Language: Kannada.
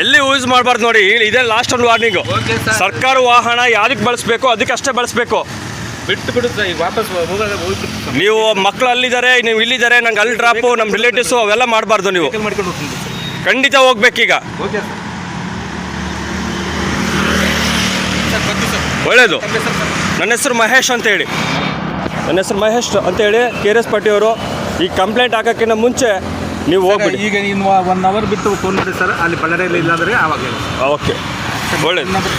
ಎಲ್ಲಿ ಯೂಸ್ ಮಾಡಬಾರ್ದು ನೋಡಿ ಇದೇ ಲಾಸ್ಟ್ ಒಂದು ವಾರ್ನಿಂಗು ಸರ್ಕಾರ ವಾಹನ ಯಾರಿಗೆ ಬಳಸಬೇಕು ಅದಕ್ಕೆ ಅಷ್ಟೇ ಬಳಸಬೇಕು. ಬಿಟ್ಟು ಬಿಡುತ್ತೆ ಈಗ ವಾಪಸ್ ಹೋಗ್ಬಿಟ್ಟು ನೀವು ಮಕ್ಕಳು ಅಲ್ಲಿದ್ದಾರೆ ನೀವು ಇಲ್ಲಿದ್ದಾರೆ ನಂಗೆ ಅಲ್ಲಿ ಡ್ರಾಪು ನಮ್ಮ ರಿಲೇಟಿವ್ಸು ಅವೆಲ್ಲ ಮಾಡಬಾರ್ದು ನೀವು. ವೆಹಿಕಲ್ ಮಾಡ್ಕೊಂಡು ಹೋಗ್ತೀನಿ ಖಂಡಿತ ಹೋಗ್ಬೇಕೀಗ. ಓಕೆ ಬರ್ತೀವಿ ಸರ್ ನನ್ನ ಹೆಸರು ಮಹೇಶ್ ಅಂತ ಹೇಳಿ. ನನ್ನ ಹೆಸರು ಮಹೇಶ್ ಅಂತೇಳಿ ಕೆ ಆರ್ ಎಸ್ ಪಾಟಿಯವರು ಈ ಕಂಪ್ಲೇಂಟ್ ಹಾಕೋಕ್ಕಿಂತ ಮುಂಚೆ ನೀವು ಹೋಗ್ಬಿಡಿ. ಈಗ ಇನ್ನು ಒನ್ ಅವರ್ ಬಿಟ್ಟು ಫೋನ್ ಮಾಡಿ ಸರ್ ಅಲ್ಲಿ ಬಳ್ಳಾರಿಯಲ್ಲಿ ಇಲ್ಲಾಂದ್ರೆ ಆವಾಗ ಓಕೆ ನಂಬರ್